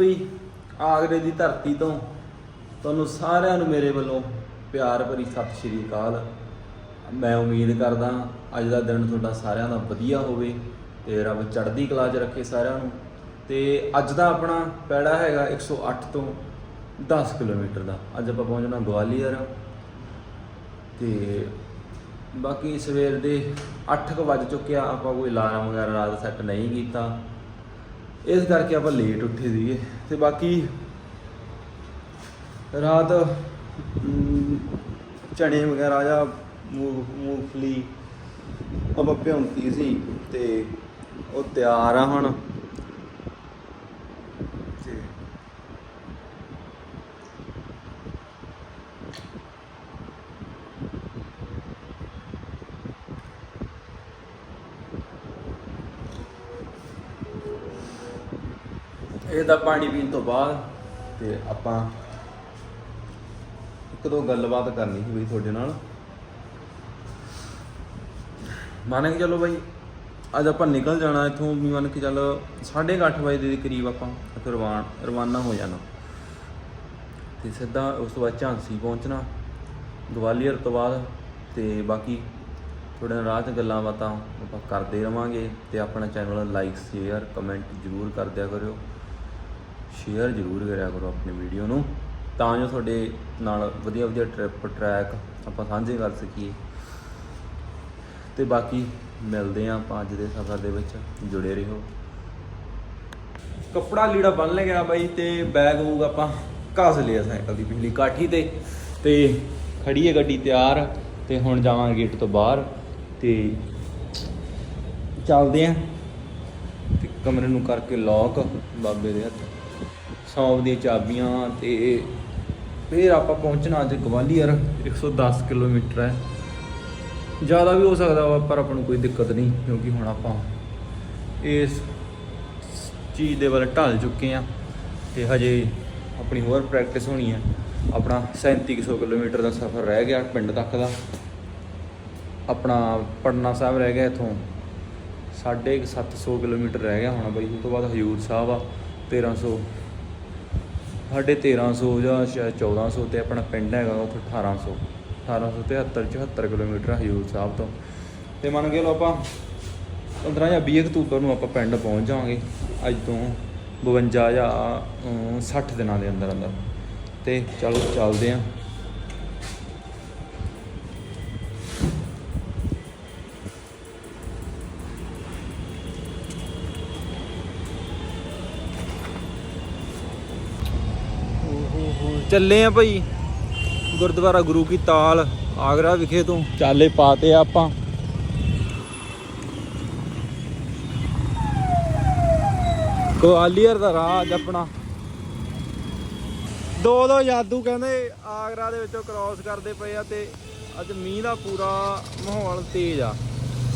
ਬਈ ਆਗਰੇ ਦੀ ਧਰਤੀ ਤੋਂ ਤੁਹਾਨੂੰ ਸਾਰਿਆਂ ਨੂੰ ਮੇਰੇ ਵੱਲੋਂ ਪਿਆਰ ਭਰੀ ਸਤਿ ਸ਼੍ਰੀ ਅਕਾਲ। ਮੈਂ ਉਮੀਦ ਕਰਦਾ ਅੱਜ ਦਾ ਦਿਨ ਤੁਹਾਡਾ ਸਾਰਿਆਂ ਦਾ ਵਧੀਆ ਹੋਵੇ ਤੇ ਰੱਬ ਚੜ੍ਹਦੀ ਕਲਾ 'ਚ ਰੱਖੇ ਸਾਰਿਆਂ ਨੂੰ। ਤੇ ਅੱਜ ਦਾ ਆਪਣਾ ਪੈੜਾ ਹੈਗਾ 108 ਤੋਂ 10 ਕਿਲੋਮੀਟਰ ਦਾ। ਅੱਜ ਆਪਾਂ ਪਹੁੰਚਣਾ ਗਵਾਲੀਅਰ। ਤੇ ਬਾਕੀ ਸਵੇਰ ਦੇ 8 ਕੁ ਵੱਜ ਚੁੱਕਿਆ ਆਪਾਂ ਕੋਈ ਅਲਾਰਮ ਵਗੈਰਾ ਰਾਤ ਸੈੱਟ ਨਹੀਂ ਕੀਤਾ। ਇਸ ਕਰਕੇ ਆਪਾਂ ਲੇਟ ਉੱਠੇ ਸੀਗੇ ਤੇ ਬਾਕੀ ਰਾਤ ਅਮ, ਚਣੇ ਵਗੈਰਾ ਜਾਂ ਮੂੰਗ ਮੂੰਗਫਲੀ ਆਪਾਂ ਭਿਉਂਤੀ ਸੀ ਤੇ ਉਹ ਤਿਆਰ ਆ ਹੁਣ ਤੇ ਇਹਦਾ ਪਾਣੀ ਪੀਣ ਤੋਂ ਬਾਅਦ ਤੇ ਆਪਾਂ ਇੱਕ ਦੋ ਗੱਲਬਾਤ ਕਰਨੀ ਸੀ ਬਈ ਤੁਹਾਡੇ ਨਾਲ। ਮੰਨ ਕੇ ਚੱਲੋ ਬਾਈ, ਅੱਜ ਆਪਾਂ ਨਿਕਲ ਜਾਣਾ ਇੱਥੋਂ ਵੀ ਮੰਨ ਕੇ ਚੱਲ 8:30 ਵਜੇ ਦੇ ਕਰੀਬ ਆਪਾਂ ਇੱਥੋਂ ਰਵਾਨ, ਰਵਾਨਾ ਹੋ ਜਾਣਾ। ਤੇ ਸਿੱਧਾ ਉਸ ਤੋਂ ਬਾਅਦ ਝਾਂਸੀ ਪਹੁੰਚਣਾ ਗਵਾਲੀਅਰ ਤੋਂ ਬਾਅਦ ਤੇ ਬਾਕੀ ਥੋੜੇ ਨਾਲ ਰਾਹ 'ਚ ਗੱਲਾਂ ਬਾਤਾਂ ਆਪਾਂ ਕਰਦੇ ਰਵਾਂਗੇ ਤੇ ਆਪਣਾ ਚੈਨਲ ਲਾਈਕ ਸ਼ੇਅਰ ਕਮੈਂਟ ਜ਼ਰੂਰ ਕਰ ਦਿਆ ਕਰਿਓ। ਸ਼ੇਅਰ ਜ਼ਰੂਰ ਕਰਿਆ ਕਰੋ ਆਪਣੀ ਵੀਡੀਓ ਨੂੰ। ਤਾਂ ਜੋ ਤੁਹਾਡੇ ਨਾਲ ਵਧੀਆ ਵਧੀਆ ਟ੍ਰਿਪ ਟਰੈਕ ਆਪਾਂ ਸਾਂਝੇ ਕਰ ਸਕੀਏ। ਤੇ ਬਾਕੀ ਮਿਲਦੇ ਆਂ ਆਪਾਂ ਅੱਜ ਦੇ ਸਫ਼ਰ ਦੇ ਵਿੱਚ। ਜੁੜੇ ਰਹੋ। ਕੱਪੜਾ ਲੀੜਾ ਬੰਨ ਲੈ ਗਿਆ ਬਾਈ ਤੇ ਬੈਗ ਬੂਗ ਆਪਾਂ ਘਸ ਲਿਆ ਸਾਈਕਲ ਦੀ ਪਿਛਲੀ ਕਾਠੀ ਤੇ। ਤੇ ਖੜੀ ਹੈ ਗੱਡੀ ਤਿਆਰ ਤੇ ਹੁਣ ਜਾਵਾਂਗੇ ਗੇਟ ਤੋਂ ਬਾਹਰ। ਤੇ ਚੱਲਦੇ ਆਂ ਤੇ ਕਮਰੇ ਨੂੰ ਕਰਕੇ ਲੌਕ ਬਾਬੇ ਦੇ ਹੱਥ। ਸੌਂਪ ਦੀਆਂ ਚਾਬੀਆਂ ਤੇ ਫਿਰ ਆਪਾਂ ਪਹੁੰਚਣਾ ਅੱਜ ਗਵਾਲੀਅਰ। 110 ਕਿਲੋਮੀਟਰ ਹੈ। ਜ਼ਿਆਦਾ ਵੀ ਹੋ ਸਕਦਾ ਵਾ, ਪਰ ਆਪਾਂ ਨੂੰ ਕੋਈ ਦਿੱਕਤ ਨਹੀਂ, ਕਿਉਂਕਿ ਹੁਣ ਆਪਾਂ ਇਸ ਚੀਜ਼ ਦੇ ਵੱਲ ਢਲ ਚੁੱਕੇ ਆ ਤੇ ਹਜੇ ਆਪਣੀ ਹੋਰ ਪ੍ਰੈਕਟਿਸ ਹੋਣੀ ਹੈ। ਆਪਣਾ 3700 ਕਿਲੋਮੀਟਰ ਦਾ ਸਫ਼ਰ ਰਹਿ ਗਿਆ ਪਿੰਡ ਤੱਕ ਦਾ। ਆਪਣਾ ਪਟਨਾ ਸਾਹਿਬ ਰਹਿ ਗਿਆ ਇਥੋਂ। 750 ਕਿਲੋਮੀਟਰ ਰਹਿ ਗਿਆ ਹੁਣ ਬਈ ਉਸ ਤੋਂ ਬਾਅਦ ਹਜੂਰ ਸਾਹਿਬ ਆ 1300 ਸਾਢੇ 1300 ਜਾਂ ਸ਼ਾਇਦ 1400 ਤੇ ਆਪਣਾ ਪਿੰਡ ਹੈਗਾ ਉੱਥੇ 1800 1873 74 ਕਿਲੋਮੀਟਰ ਹਜੂਰ ਸਾਹਿਬ ਤੋਂ। ਤੇ ਮੰਨ ਕੇ ਲਓ ਆਪਾਂ 15 ਜਾਂ 20 ਅਕਤੂਬਰ ਨੂੰ ਆਪਾਂ ਪਿੰਡ ਪਹੁੰਚ ਜਾਵਾਂਗੇ ਅੱਜ ਤੋਂ 52 ਜਾਂ ਅਮ, 60 ਦਿਨਾਂ ਦੇ ਅੰਦਰ ਅੰਦਰ ਤੇ ਚਲੋ ਚੱਲਦੇ ਆਂ। ਚੱਲੇ ਆ ਭਾਈ। ਗੁਰਦੁਆਰਾ ਗੁਰੂ ਕੀ ਤਾਲ ਆਗਰਾ ਵਿਖੇ ਤੋਂ। ਚਾਲੇ ਪਾਤੇ ਆਪਾਂ। ਗਵਾਲੀਅਰ ਦਾ ਰਾਹ ਅੱਜ ਆਪਣਾ। ਦੋ ਦੋ ਜਾਦੂ ਕਹਿੰਦੇ ਆਗਰਾ ਦੇ ਵਿੱਚੋਂ ਕ੍ਰਾਸ ਕਰਦੇ ਪਏ ਆ ਤੇ ਅੱਜ ਮੀਂਹ ਦਾ ਪੂਰਾ ਮਾਹੌਲ ਤੇਜ਼ ਆ।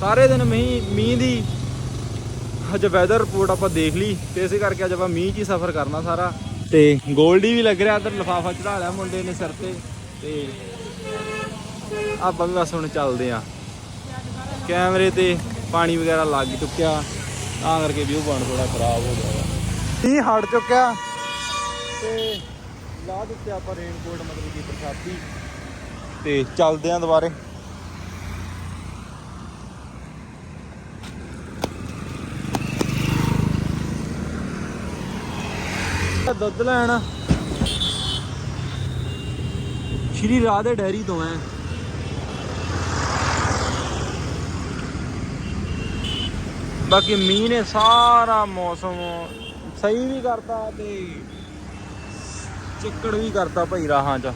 ਸਾਰੇ ਦਿਨ ਮੀਂਹ ਮੀਂਹ ਦੀ ਅੱਜ ਵੈਦਰ ਰਿਪੋਰਟ ਆਪਾਂ ਦੇਖ ਲਈ ਤੇ ਇਸੇ ਕਰਕੇ ਅੱਜ ਆਪਾਂ ਮੀਂਹ 'ਚ ਹੀ ਸਫ਼ਰ ਕਰਨਾ ਸਾਰਾ। ਤੇ ਗੋਲਡੀ ਵੀ ਲੱਗ ਰਿਹਾ ਇੱਧਰ ਲਫਾਫਾ ਚੜਾ ਲਿਆ ਮੁੰਡੇ ਨੇ ਸਿਰ ਤੇ ਤੇ ਆਪਾਂ ਵੀ ਬਸ ਹੁਣ ਚੱਲਦੇ ਆ। ਕੈਮਰੇ ਤੇ ਪਾਣੀ ਵਗੈਰਾ ਲੱਗ ਚੁੱਕਿਆ ਤਾਂ ਕਰਕੇ ਵਿਊ ਬਣ ਥੋੜਾ ਖਰਾਬ ਹੋ ਗਿਆ। ਮੀਂਹ ਹਟ ਚੁੱਕਿਆ? ਤੇ ਲਾ ਦਿੱਤੇ ਆਪਾਂ ਰੇਨਕੋਟ ਮਤਲਬ ਕਿ ਬਰਸਾਤੀ। ਤੇ ਚੱਲਦੇ ਆਂ ਦੁਬਾਰੇ। ਦੁੱਧ ਲੈਣ। ਸ਼੍ਰੀ ਰਾਧੇ ਡੈਰੀ ਤੋਂ ਐ ਬਾਕੀ ਮੀਂਹ ਨੇ ਸਾਰਾ ਮੌਸਮ ਸਹੀ ਵੀ ਕਰਤਾ ਤੇ ਚਿੱਕੜ ਵੀ ਕਰਤਾ ਭਾਈ ਰਾਹਾਂ 'ਚ।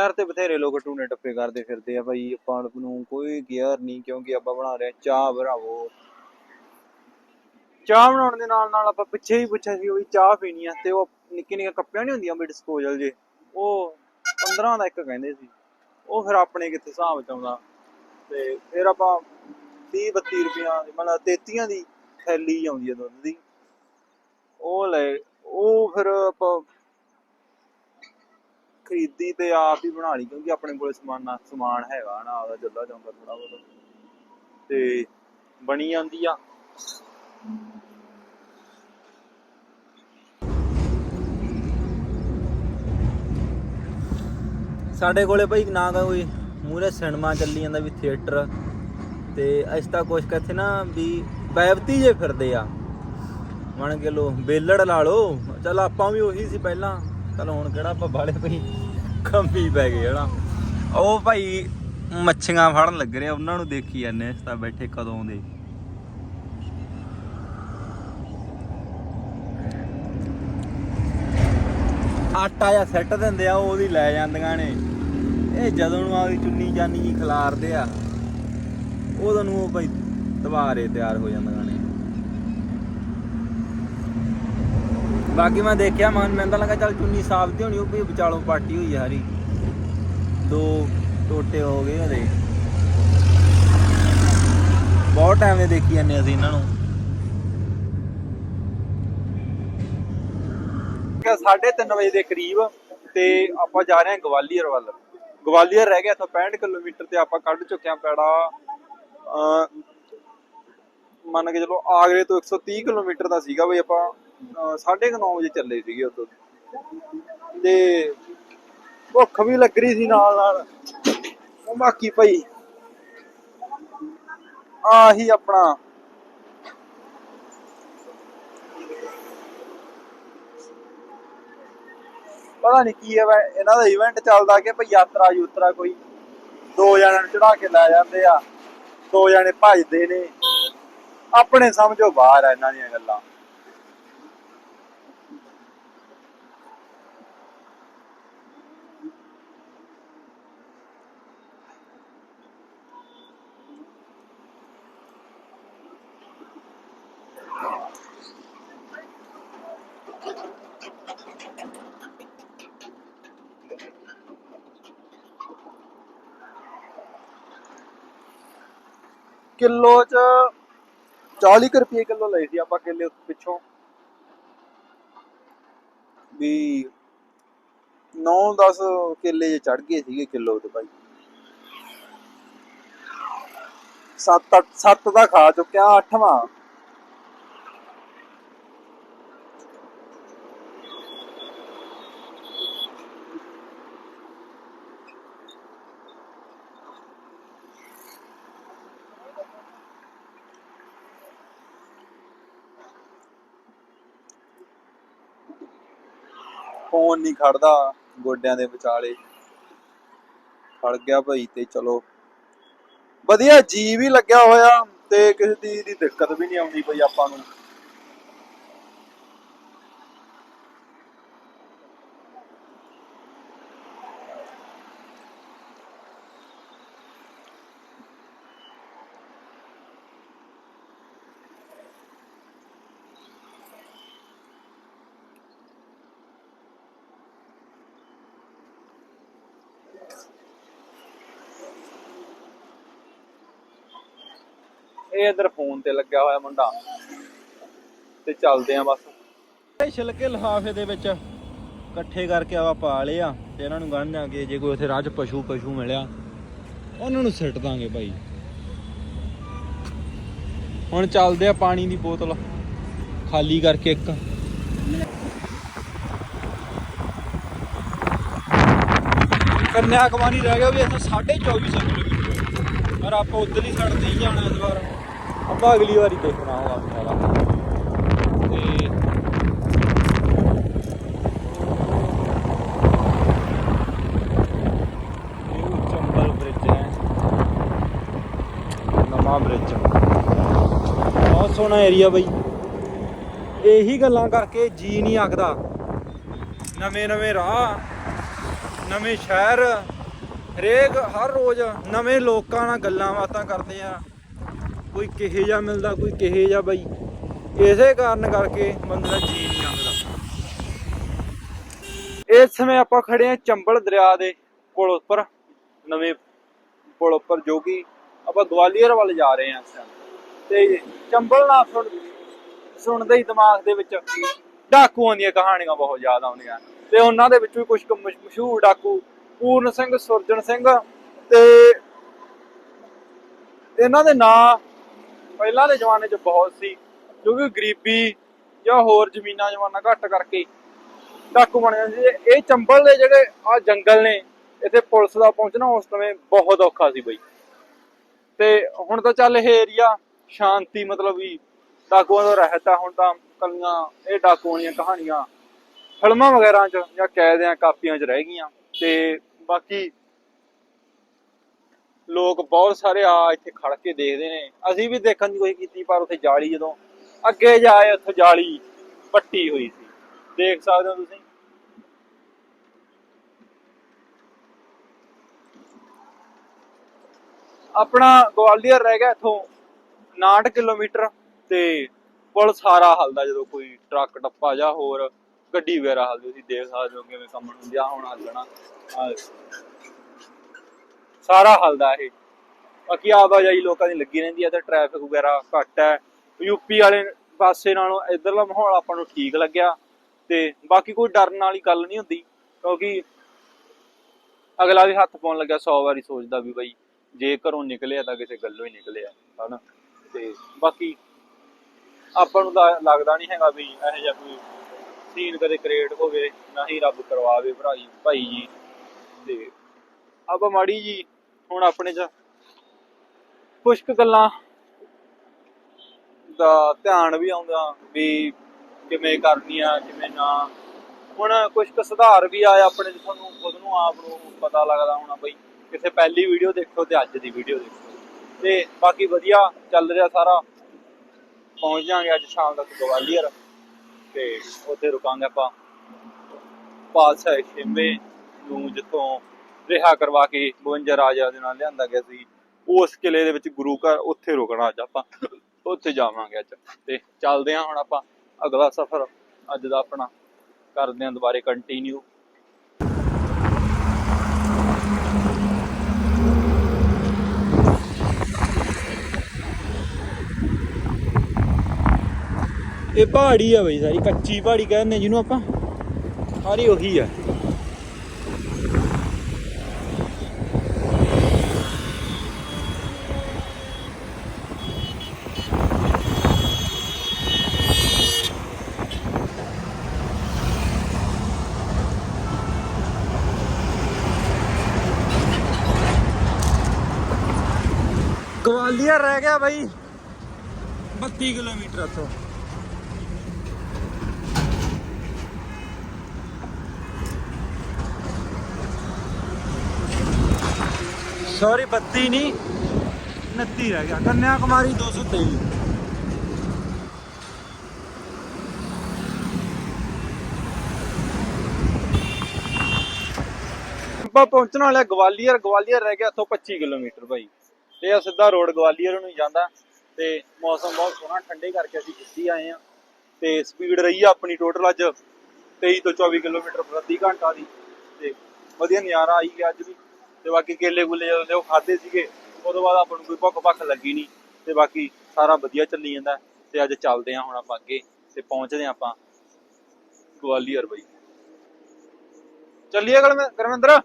ਨਹਿਰ ਤੇ ਬਥੇਰੇ ਲੋਕ ਟੂਨੇ ਟੱਪੇ ਕਰਦੇ ਫਿਰਦੇ ਆ ਭਾਈ ਆਪਾਂ ਨੂੰ ਕੋਈ ਕੇਅਰ ਨਹੀਂ ਕਿਉਂਕਿ ਆਪਾਂ ਬਣਾ ਰਹੇ ਚਾਹ ਭਰਾਵੋ ਚਾਹ ਬਣਾਉਣ ਦੇ ਨਾਲ ਨਾਲ ਆਪਾਂ ਪਿੱਛੇ ਹੀ ਪੁੱਛਿਆ ਸੀ, ਉਹ ਵੀ ਚਾਹ ਪੀਣੀ ਆ ਤੇ ਉਹ ਨਿੱਕੀ ਨਿੱਕੀਆਂ ਕੱਪੀਆਂ ਨਹੀਂ ਹੁੰਦੀਆਂ ਵੀ ਡਿਸਪੋਜ਼ਲ ਜੇ। ਉਹ 15 ਦਾ ਇੱਕ ਕਹਿੰਦੇ ਸੀ। ਉਹ ਫਿਰ ਆਪਣੇ ਕਿੱਥੇ ਹਿਸਾਬ ਚ ਆਉਂਦਾ ਤੇ ਫਿਰ ਆਪਾਂ 30 32 ਰੁਪਈਆ ਦੀ, ਮਤਲਬ 33 ਦੀ ਥੈਲੀ ਆਉਂਦੀ ਆ ਦੁੱਧ ਦੀ। ਉਹ ਲੈ, ਉਹ ਫਿਰ ਆਪਾਂ ਖਰੀਦੀ ਤੇ ਆਪ ਹੀ ਬਣਾ ਲਈ, ਕਿਉਂਕਿ ਆਪਣੇ ਕੋਲੇ ਸਮਾਨ ਸਮਾਨ ਹੈਗਾ ਨਾ ਆਦਾ ਚੱਲਾ ਜਾਂਦਾ ਥੋੜਾ ਬਹੁਤ। ਤੇ ਬਣੀ ਜਾਂਦੀ ਆ। ਸਾਡੇ ਕੋਲੇ ਭਾਈ ਨਾ ਤਾਂ ਕੋਈ ਮੂਰੇ ਸਿਨੇਮਾ ਚੱਲੀ ਜਾਂਦਾ ਵੀ ਥੀਏਟਰ। ਤੇ ਅਸੀਂ ਤਾਂ ਕੁਛ ਕਿੱਥੇ ਨਾ ਵੀ ਬੈਵਤੀ ਜੇ ਫਿਰਦੇ ਆ। ਮੰਨ ਕੇ ਲੋ, ਬੇਲੜ ਲਾ ਲੋ ਚਲ ਆਪਾਂ ਵੀ ਉਹੀ ਸੀ ਪਹਿਲਾਂ। ਚਲ ਹੁਣ ਕਿਹੜਾ ਆਪਾਂ ਬਾਲੇ ਪਈ ਕੰਬੀ ਪੈ ਗਏ ਹਨਾ। ਉਹ ਭਾਈ ਮੱਛੀਆਂ ਫੜਨ ਲੱਗ ਰਹੇ ਆ, ਉਹਨਾਂ ਨੂੰ ਦੇਖੀ ਜਾਂਦੇ ਅਸੀਂ ਤਾਂ ਬੈਠੇ ਕਦੋਂ ਦੇ। ਆਟਾ ਜਾਂ ਸੈੱਟ ਦਿੰਦੇ ਆ ਉਹਦੀ ਲੈ ਜਾਂਦੀਆਂ ਨੇ। ਇਹ ਜਦੋਂ ਨੂੰ ਆਦੀ ਚੁੰਨੀ ਜਾਨੀ ਜੀ ਖਿਲਾਰਦੇ ਆ, ਉਦੋਂ ਨੂੰ ਉਹ ਭਾਈ ਦੁਬਾਰੇ ਤਿਆਰ ਹੋ ਜਾਂਦੀਆਂ ਨੇ। ਬਾਕੀ ਮੈਂ ਦੇਖਿਆ, ਮਨ ਮੈਨੂੰ ਤਾਂ ਲੱਗਾ ਚੱਲ ਚੁੰਨੀ ਸਾਫ਼ ਦੀ ਹੋਣੀ, ਉਹ ਵੀ ਵਿਚਾਲੋਂ ਪਾਟੀ ਹੋਈ ਆ ਹਰੀ। ਦੋ ਟੋਟੇ ਹੋ ਗਏ ਉਹਦੇ ਬਹੁਤ ਟਾਈਮ ਦੇ ਦੇਖੀ ਜਾਂਦੇ ਅਸੀਂ ਇਹਨਾਂ ਨੂੰ। ਕਿ 3:30 ਵਜੇ ਦੇ ਕਰੀਬ ਤੇ ਆਪਾਂ ਜਾ ਰਹੇ ਹਾਂ ਗਵਾਲੀਅਰ ਵੱਲ। ਗਵਾਲੀਅਰ ਰਹਿ ਗਿਆ ਇੱਥੋਂ 65 ਕਿਲੋਮੀਟਰ ਤੇ ਆਪਾਂ ਕੱਢ ਚੁੱਕਿਆ ਪੈੜਾ। ਅ ਮੰਨ ਕੇ ਚਲੋ ਆਗਰੇ ਤੋਂ 130 ਕਿਲੋਮੀਟਰ ਦਾ ਸੀਗਾ ਬਈ ਆਪਾਂ। 9:30 ਵਜੇ ਚੱਲੇ ਸੀਗੇ ਉਦੋਂ ਤੇ ਭੁੱਖ ਵੀ ਲੱਗ ਰਹੀ ਸੀ ਨਾਲ ਨਾਲ। ਉਹ ਬਾਕੀ ਭਾਈ ਆਹੀ ਆਪਣਾ। ਪਤਾ ਨਹੀਂ ਕੀ ਹੈ, ਵੈ ਇਹਨਾਂ ਦਾ ਇਵੈਂਟ ਚੱਲਦਾ ਕਿ ਭਈ ਯਾਤਰਾ ਯੂਤਰਾ ਕੋਈ ਦੋ ਜਣਿਆਂ ਨੂੰ ਚੜਾ ਕੇ ਲੈ ਜਾਂਦੇ ਆ, ਦੋ ਜਣੇ ਭੱਜਦੇ ਨੇ। ਆਪਣੇ ਸਮਝੋ ਬਾਹਰ ਆ ਇਹਨਾਂ ਦੀਆਂ ਗੱਲਾਂ। ਕਿਲੋ ਚ 40 ਰੁਪਏ ਕਿਲੋ ਲਏ ਸੀ ਆਪਾਂ ਕਿੱਲੇ ਪਿੱਛੋਂ। ਵੀ 9-10 ਕਿੱਲੇ ਜੇ ਚੜ ਗਏ ਸੀਗੇ ਕਿਲੋ ਤੇ ਭਾਈ 7 7 ਦਾ ਖਾ ਚੁੱਕਿਆ 8ਵਾਂ ਫੋਨ ਨਹੀਂ ਖੜਦਾ ਗੋਡਿਆਂ ਦੇ ਵਿਚਾਲੇ। ਖੜ ਗਿਆ ਭਾਈ ਤੇ ਚਲੋ। ਵਧੀਆ ਜੀ ਵੀ ਲੱਗਿਆ ਹੋਇਆ ਤੇ ਕਿਸੇ ਦੀ ਦੀ ਦਿੱਕਤ ਵੀ ਨਹੀਂ ਆਉਂਦੀ ਭਾਈ ਆਪਾਂ ਨੂੰ। ਇਹ ਇਧਰ ਫੋਨ ਤੇ ਲੱਗਿਆ ਹੋਇਆ ਮੁੰਡਾ। ਤੇ ਚੱਲਦੇ ਆ ਬਸ। ਇਹ ਛਿਲਕੇ ਲਿਫਾਫੇ ਦੇ ਵਿੱਚ ਇਕੱਠੇ ਕਰਕੇ ਆਪਾਂ ਪਾ ਲਏ ਤੇ ਇਹਨਾਂ ਨੂੰ ਗੰਢ ਜਾਗੇ ਜੇ ਕੋਈ ਉੱਥੇ ਰਾਹ 'ਚ ਪਸ਼ੂ ਪਸ਼ੂ ਮਿਲਿਆ, ਉਹਨਾਂ ਨੂੰ ਸਿੱਟ ਦਾਂਗੇ ਭਾਈ ਹੁਣ ਚੱਲਦੇ ਆ ਪਾਣੀ ਦੀ ਬੋਤਲ, ਖਾਲੀ ਕਰਕੇ ਇੱਕ। ਕੰਨਿਆ ਕੁਮਾਰੀ ਰਹਿ ਗਿਆ ਵੀ ਇੱਥੋਂ 2450 ਕਿਲੋਮੀਟਰ। ਪਰ ਆਪਾਂ ਉਧਰਲੀ ਸਾਈਡ ਤੇ ਹੀ ਜਾਣਾ ਇਸ ਵਾਰ ਆਪਾਂ ਅਗਲੀ ਵਾਰੀ ਦੇਖਣਾ ਹੋਗਾ ਵਾਲਾ ਤੇ ਚੰਬਲ ਬ੍ਰਿਜ ਹੈ। ਨਵਾਂ ਬ੍ਰਿਜ ਬਹੁਤ ਸੋਹਣਾ ਏਰੀਆ ਬਈ। ਇਹੀ ਗੱਲਾਂ ਕਰਕੇ ਜੀ ਨਹੀਂ ਆਖਦਾ। ਨਵੇਂ ਨਵੇਂ ਰਾਹ, ਨਵੇਂ ਸ਼ਹਿਰ, ਹਰੇਕ ਹਰ ਰੋਜ਼ ਨਵੇਂ ਲੋਕਾਂ ਨਾਲ ਗੱਲਾਂ ਬਾਤਾਂ ਕਰਦੇ ਆ। ਕੋਈ ਕਿਹੇ ਜਾ ਮਿਲਦਾ, ਕੋਈ ਕਿਹੇ ਜਾ ਬਈ। ਇਸੇ ਕਾਰਨ ਕਰਕੇ ਬੰਦੇ ਦਾ ਜੀ ਨਹੀਂ ਆਉਂਦਾ। ਇਸ ਸਮੇਂ ਆਪਾਂ ਖੜੇ ਆ ਚੰਬਲ ਦਰਿਆ ਦੇ ਪੁਲ ਉੱਪਰ, ਨਵੇਂ ਪੁਲ ਉੱਪਰ, ਜੋ ਕਿ ਆਪਾਂ ਗਵਾਲੀਅਰ ਵੱਲ ਜਾ ਰਹੇ ਹਾਂ ਇਸ time ਤੇ ਚੰਬਲ ਨਾ ਸੁਣ, ਸੁਣਦੇ ਹੀ ਦਿਮਾਗ ਦੇ ਵਿੱਚ ਡਾਕੂਆਂ ਦੀਆਂ ਕਹਾਣੀਆਂ ਬਹੁਤ ਜ਼ਿਆਦਾ ਆਉਂਦੀਆਂ। ਤੇ ਉਹਨਾਂ ਦੇ ਵਿੱਚੋਂ ਵੀ ਕੁਝ ਮਸ਼ਹੂਰ ਡਾਕੂ, ਪੂਰਨ ਸਿੰਘ, ਸੁਰਜਣ ਸਿੰਘ ਤੇ ਇਹਨਾਂ ਦੇ ਨਾਂ ਪਹਿਲਾਂ ਦੇ ਜ਼ਮਾਨੇ 'ਚ ਬਹੁਤ ਸੀ, ਕਿਉਂਕਿ ਗਰੀਬੀ ਜਾਂ ਹੋਰ ਜ਼ਮੀਨਾਂ ਜਮਾਨਾ ਘੱਟ ਕਰਕੇ ਡਾਕੂ ਬਣ ਜਾਂਦੇ ਸੀ। ਇਹ ਚੰਬਲ ਦੇ ਜਿਹੜੇ ਆ ਜੰਗਲ ਨੇ, ਇੱਥੇ ਪੁਲਿਸ ਦਾ ਪਹੁੰਚਣਾ ਉਸ ਸਮੇਂ ਬਹੁਤ ਔਖਾ ਸੀ ਬਈ। ਤੇ ਹੁਣ ਤਾਂ ਚੱਲ ਇਹ ਏਰੀਆ ਸ਼ਾਂਤੀ ਮਤਲਬ ਵੀ ਡਾਕੂਆਂ ਦਾ ਰਹਿਤ ਆ, ਹੁਣ ਤਾਂ ਕਲੀਆਂ ਇਹ ਡਾਕੂਆਂ ਦੀਆਂ ਕਹਾਣੀਆਂ, ਫਿਲਮਾਂ ਵਗੈਰਾ 'ਚ ਜਾਂ ਕੈਦਿਆਂ ਕਾਪੀਆਂ 'ਚ ਰਹਿ ਗਈਆਂ। ਤੇ ਬਾਕੀ ਲੋਕ ਬਹੁਤ ਸਾਰੇ ਆ ਇੱਥੇ ਖੜ ਕੇ ਦੇਖਦੇ ਨੇ। ਅਸੀਂ ਵੀ ਦੇਖਣ ਦੀ ਕੋਸ਼ਿਸ਼ ਕੀਤੀ, ਪਰ ਉੱਥੇ ਜਾਲੀ ਜਦੋਂ ਅੱਗੇ ਜਾਏ, ਉੱਥੇ ਜਾਲੀ ਪੱਟੀ ਹੋਈ ਸੀ। ਦੇਖ ਸਕਦੇ ਹੋ ਤੁਸੀਂ? ਆਪਣਾ ਗਵਾਲੀਅਰ ਰਹਿ ਗਿਆ ਇਥੋਂ 59 ਕਿਲੋਮੀਟਰ ਤੇ ਪੁਲ ਸਾਰਾ ਹਲਦਾ ਜਦੋਂ ਕੋਈ ਟਰੱਕ ਟੱਪਾ ਜਾਂ ਹੋਰ ਗੱਡੀ ਵਗੈਰਾ ਹਲਦੀ ਤੁਸੀਂ ਦੇਖ ਸਕਦੇ ਹੋ ਕਿਵੇਂ ਕੰਮ ਹੁੰਦੀ ਆ, ਹੁਣ ਹਲਣਾ ਸਾਰਾ ਹਲਦਾ ਇਹ। ਬਾਕੀ ਆਵਾਜਾਈ ਲੋਕਾਂ ਦੀ ਲੱਗੀ ਰਹਿੰਦੀ ਹੈ ਤੇ ਟ੍ਰੈਫਿਕ ਵਗੈਰਾ ਘੱਟ ਹੈ। ਯੂਪੀ ਵਾਲੇ ਪਾਸੇ ਨਾਲੋਂ ਇਧਰਲਾ ਮਾਹੌਲ ਆਪਾਂ ਨੂੰ ਠੀਕ ਲੱਗਿਆ ਤੇ ਬਾਕੀ ਕੋਈ ਡਰਨ ਵਾਲੀ ਗੱਲ ਨਹੀਂ ਹੁੰਦੀ, ਕਿਉਂਕਿ ਅਗਲਾ ਵੀ ਹੱਥ ਪਾਉਣ ਲੱਗਿਆ 100 ਵਾਰੀ ਸੋਚਦਾ ਵੀ ਬਈ ਜੇ ਘਰੋਂ ਨਿਕਲਿਆ ਤਾਂ ਕਿਸੇ ਗੱਲੋਂ ਹੀ ਨਿਕਲਿਆ, ਹਨਾ? ਤੇ ਬਾਕੀ ਆਪਾਂ ਨੂੰ ਤਾਂ ਲੱਗਦਾ ਨਹੀਂ ਹੈਗਾ ਵੀ ਇਹੋ ਜਿਹਾ ਕੋਈ ਸੀਨ ਕਦੇ ਕ੍ਰੀਏਟ ਹੋਵੇ, ਨਾ ਹੀ ਰੱਬ ਕਰਵਾਵੇ ਭਰਾਈ, ਭਾਈ ਜੀ। ਤੇ ਆਪਾਂ ਮਾੜੀ ਜੀ ਹੁਣ ਆਪਣੇ ਚ ਕੁਛ ਕੁ ਗੱਲਾਂ ਦਾ ਧਿਆਨ ਵੀ ਆਉਂਦਾ ਵੀ ਕਿਵੇਂ ਕਰਨੀਆਂ ਕਿਵੇਂ ਨਾ। ਹੁਣ ਕੁਝ ਕੁ ਸੁਧਾਰ ਵੀ ਆਏ ਆਪਣੇ 'ਚ ਤੁਹਾਨੂੰ ਖੁਦ ਨੂੰ ਆਪ ਨੂੰ ਪਤਾ ਲੱਗਦਾ ਹੋਣਾ ਬਈ ਕਿਸੇ ਪਹਿਲੀ ਵੀਡੀਓ ਦੇਖੋ ਤੇ ਅੱਜ ਦੀ ਵੀਡੀਓ ਦੇਖੋ। ਤੇ ਬਾਕੀ ਵਧੀਆ ਚੱਲ ਰਿਹਾ ਸਾਰਾ। ਪਹੁੰਚ ਜਾਾਂਗੇ ਅੱਜ ਸ਼ਾਮ ਤੱਕ ਗਵਾਲੀਅਰ। ਤੇ ਉੱਥੇ ਰੁਕਾਂਗੇ ਆਪਾਂ। ਪਾਤਸ਼ਾਹ ਖੇਮੇ ਨੂੰ ਜਿੱਥੋਂ ਰਿਹਾ ਕਰਵਾ ਕੇ 52 ਰਾਜਾ ਦੇ ਨਾਲ ਲਿਆਂਦਾ ਗਿਆ ਸੀ। ਉਸ ਕਿਲੇ ਦੇ ਵਿੱਚ ਗੁਰੂ ਘਰ ਉੱਥੇ ਰੁਕਣਾ ਅੱਜ ਆਪਾਂ, ਉੱਥੇ ਜਾਵਾਂਗੇ ਅੱਜ। ਤੇ ਚੱਲਦੇ ਹਾਂ ਹੁਣ ਆਪਾਂ ਅਗਲਾ ਸਫ਼ਰ। ਅੱਜ ਦਾ ਆਪਣਾ ਕਰਦੇ ਹਾਂ ਦੁਬਾਰੇ ਕੰਟੀਨਿਊ ਇਹ ਪਹਾੜੀ ਆ ਬਈ ਸਾਰੀ, ਕੱਚੀ ਪਹਾੜੀ ਕਹਿੰਦੇ ਜਿਹਨੂੰ ਆਪਾਂ। ਸਾਰੀ ਉਹੀ ਆ। ਗਵਾਲੀਅਰ ਰਹਿ ਗਿਆ ਬਾਈ? 32 ਕਿਲੋਮੀਟਰ ਇੱਥੋਂ। ਸੌਰੀ 32 ਨਹੀਂ। 29 ਰਹਿ ਗਿਆ। ਕੰਨਿਆ ਕੁਮਾਰੀ 223 ਆਪਾਂ ਪਹੁੰਚਣ ਵਾਲਾ ਗਵਾਲੀਅਰ। ਗਵਾਲੀਅਰ ਰਹਿ ਗਿਆ ਇੱਥੋਂ 25 ਕਿਲੋਮੀਟਰ ਭਾਈ ਤੇ ਆ ਸਿੱਧਾ ਰੋਡ ਗਵਾਲੀਅਰ ਨੂੰ ਹੀ ਜਾਂਦਾ ਤੇ ਮੌਸਮ ਬਹੁਤ ਸੋਹਣਾ, ਠੰਡੇ ਕਰਕੇ ਅਸੀਂ ਦਿੱਤੀ ਆਏ ਆ ਤੇ ਸਪੀਡ ਰਹੀ ਆ ਆਪਣੀ ਟੋਟਲ ਅੱਜ 23 ਤੋਂ 24 ਕਿਲੋਮੀਟਰ ਪ੍ਰਤੀ ਘੰਟਾ ਦੀ ਤੇ ਵਧੀਆ ਨਜ਼ਾਰਾ ਆਈ ਗਿਆ ਅੱਜ ਵੀ ਤੇ ਬਾਕੀ ਕੇਲੇ ਗੁੱਲੇ ਜਦੋਂ ਉਹ ਖਾਦੇ ਸੀਗੇ, ਉਦੋਂ ਬਾਅਦ ਆਪਾਂ ਨੂੰ ਕੋਈ ਭੁੱਖ ਭੱਖ ਲੱਗੀ ਨਹੀਂ ਤੇ ਬਾਕੀ ਸਾਰਾ ਵਧੀਆ ਚੱਲੀ ਜਾਂਦਾ ਤੇ ਅੱਜ ਚੱਲਦੇ ਆ ਹੁਣ ਆਪਾਂ ਅੱਗੇ ਤੇ ਪਹੁੰਚਦੇ ਆ ਆਪਾਂ ਗਵਾਲੀਅਰ ਬਈ। ਚੱਲੀਏ ਗਰਮ ਗਰਮਿੰਦਰ?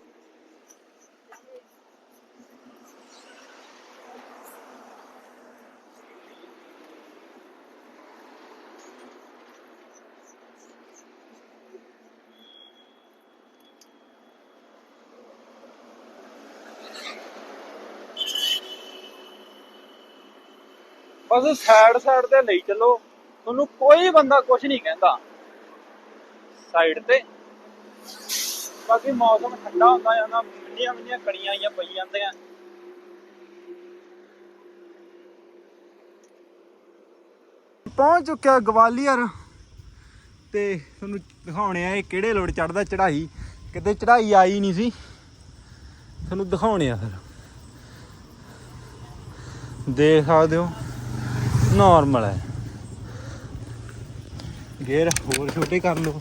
ਬਸ ਸਾਈਡ ਸਾਈਡ ਤੇ ਲਈ ਚੱਲੋ। ਤੁਹਾਨੂੰ ਕੋਈ ਬੰਦਾ ਕੁਝ ਨਹੀਂ ਕਹਿੰਦਾ। ਸਾਈਡ ਤੇ। ਬਾਕੀ ਮੌਸਮ ਠੰਡਾ ਹੁੰਦਾ ਜਾਂਦਾ ਮਿੰਨੀਆਂ ਮਿੰਨੀਆਂ ਕਣੀਆਂ ਆਈਆਂ ਪਈ ਜਾਂਦੀਆਂ। ਪਹੁੰਚ ਚੁੱਕਿਆ ਗਵਾਲੀਅਰ। ਤੇ ਤੁਹਾਨੂੰ ਦਿਖਾਉਣੇ ਆ ਇਹ ਕਿਹੜੇ ਲੋੜ ਚੜਦਾ ਚੜਾਈ ਕਿਤੇ ਚੜਾਈ ਆਈ ਨਹੀਂ ਸੀ। ਤੁਹਾਨੂੰ ਦਿਖਾਉਣੇ ਆ ਫਿਰ। ਦੇਖ ਸਕਦੇ ਹੋ। ਨਾਰਮਲ ਹੈ। ਗੇਰ ਹੋਰ ਛੋਟੇ ਕਰ ਲਓ।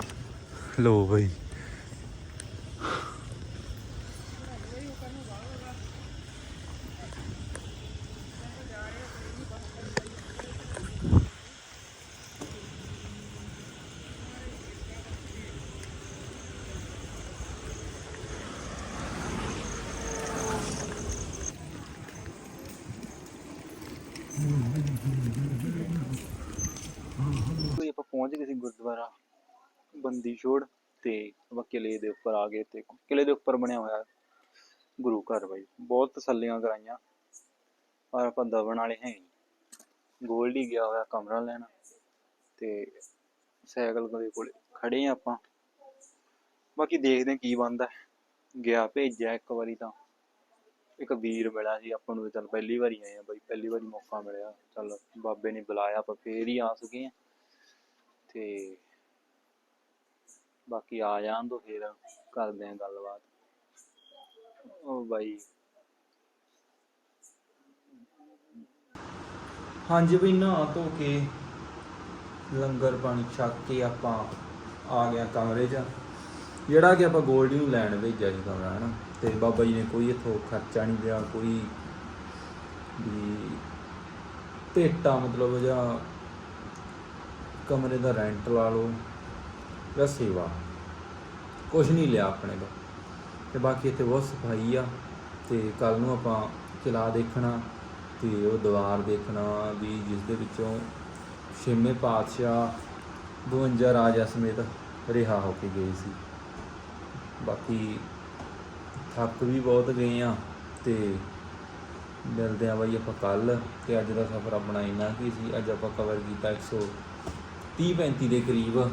ਲੋ ਬਈ। ਪਹੁੰਚ ਗਏ ਸੀ ਗੁਰਦੁਆਰਾ ਬੰਦੀ ਛੋੜ ਤੇ ਆਪਾਂ ਕਿਲੇ ਦੇ ਉੱਪਰ ਆ ਗਏ ਤੇ ਕਿਲੇ ਦੇ ਉੱਪਰ ਬਣਿਆ ਹੋਇਆ ਗੁਰੂ ਘਰ ਬਾਈ। ਬਹੁਤ ਤਸੱਲੀਆਂ ਕਰਾਈਆਂ। ਪਰ ਆਪਾਂ ਦਬਣ ਵਾਲੇ ਹੈ ਨਹੀਂ। ਗੋਲਡੀ ਗਿਆ ਹੋਇਆ ਕਮਰਾ ਲੈਣਾ ਤੇ ਸਾਈਕਲ ਦੇ ਕੋਲ ਖੜੇ ਆ ਆਪਾਂ। ਬਾਕੀ ਦੇਖਦੇ ਹਾਂ ਕੀ ਬਣਦਾ। ਗਿਆ ਭੇਜਿਆ ਇੱਕ ਵਾਰੀ ਤਾਂ। ਇੱਕ ਵੀਰ ਮਿਲਿਆ ਸੀ ਆਪਾਂ ਨੂੰ ਚੱਲ ਪਹਿਲੀ ਵਾਰੀ ਆਏ ਆ ਬਾਈ। ਪਹਿਲੀ ਵਾਰੀ ਮੌਕਾ ਮਿਲਿਆ। ਚੱਲ ਬਾਬੇ ਨੇ ਬੁਲਾਇਆ ਆਪਾਂ, ਫੇਰ ਹੀ ਆ ਸਕੇ ਆ। ਤੇ ਬਾਕੀ ਆ ਜਾਣ ਤੋਂ ਫੇਰ ਕਰਦੇ ਆ ਗੱਲਬਾਤ। ਉਹ ਬਾਈ। ਹਾਂਜੀ ਬਈ, ਨਹਾ ਧੋ ਕੇ ਲੰਗਰ ਪਾਣੀ ਛਕ ਕੇ ਆਪਾਂ ਆ ਗਿਆ ਕਮਰੇ 'ਚ। ਜਿਹੜਾ ਕਿ ਆਪਾਂ ਗੋਲਡੀ ਨੂੰ ਲੈਣ ਭੇਜਿਆ ਸੀ ਕਮਰਾ, ਹਨਾ? ਤੇ ਬਾਬਾ ਜੀ ਨੇ ਕੋਈ ਇਥੋਂ ਖਰਚਾ ਨਹੀਂ ਲਿਆ, ਕੋਈ ਵੀ ਭੇਟਾ ਮਤਲਬ ਜਾਂ ਕਮਰੇ ਦਾ ਰੈਂਟ ਲਾ ਲਓ ਜਾਂ ਸੇਵਾ। ਕੁਝ ਨਹੀਂ ਲਿਆ ਆਪਣੇ ਤੋਂ। ਤੇ ਬਾਕੀ ਇੱਥੇ ਬਹੁਤ ਸਫ਼ਾਈ ਆ ਤੇ ਕੱਲ ਨੂੰ ਆਪਾਂ ਕਿਲਾ ਦੇਖਣਾ ਤੇ ਉਹ ਦੀਵਾਰ ਦੇਖਣਾ ਵੀ ਜਿਸ ਦੇ ਵਿੱਚੋਂ ਛੇਵੇਂ ਪਾਤਸ਼ਾਹ 52 ਰਾਜਾ ਸਮੇਤ ਰਿਹਾ ਹੋ ਕੇ ਗਏ ਸੀ। ਬਾਕੀ ਥੱਕ ਵੀ ਬਹੁਤ ਗਏ ਆ ਤੇ ਮਿਲਦੇ ਆ ਬਾਈ ਆਪਾਂ ਕੱਲ ਤੇ ਅੱਜ ਦਾ ਸਫ਼ਰ ਆਪਣਾ ਇੰਨਾ ਕੀ ਸੀ, ਅੱਜ ਆਪਾਂ ਕਵਰ ਕੀਤਾ 130 35 ਦੇ ਕਰੀਬ।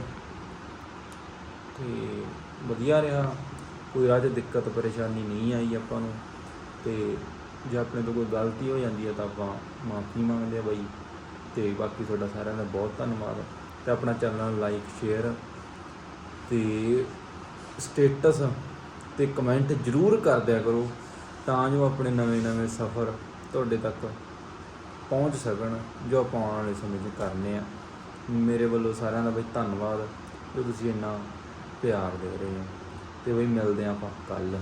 ਤੇ ਵਧੀਆ ਰਿਹਾ। ਕੋਈ ਰਾਹ 'ਚ ਦਿੱਕਤ, ਪਰੇਸ਼ਾਨੀ ਨਹੀਂ ਆਈ ਆਪਾਂ ਨੂੰ। ਤੇ ਜੇ ਆਪਣੇ ਤੋਂ ਕੋਈ ਗਲਤੀ ਹੋ ਜਾਂਦੀ ਹੈ ਤਾਂ ਆਪਾਂ ਮਾਫੀ ਮੰਗਦੇ ਆ ਬਾਈ। ਤੇ ਬਾਕੀ ਤੁਹਾਡਾ ਸਾਰਿਆਂ ਦਾ ਬਹੁਤ ਧੰਨਵਾਦ। ਤੇ ਆਪਣਾ ਚੈਨਲ ਲਾਈਕ, ਸ਼ੇਅਰ ਤੇ ਸਟੇਟਸ ਤੇ ਕਮੈਂਟ ਜਰੂਰ ਕਰ ਦਿਆ ਕਰੋ ਤਾਂ ਜੋ ਆਪਣੇ ਨਵੇਂ-ਨਵੇਂ ਸਫ਼ਰ ਤੁਹਾਡੇ ਤੱਕ ਪਹੁੰਚ ਸਕਣ, ਜੋ ਆਪਾਂ ਆਉਣ ਵਾਲੇ ਸਮੇਂ 'ਚ ਕਰਨੇ ਆ। ਮੇਰੇ ਵੱਲੋਂ ਸਾਰਿਆਂ ਦਾ ਬਈ ਧੰਨਵਾਦ ਜੋ ਤੁਸੀਂ ਇੰਨਾ ਪਿਆਰ ਦੇ ਰਹੇ ਹੋ। ਤੇ ਬਈ ਮਿਲਦੇ ਹਾਂ ਆਪਾਂ ਕੱਲ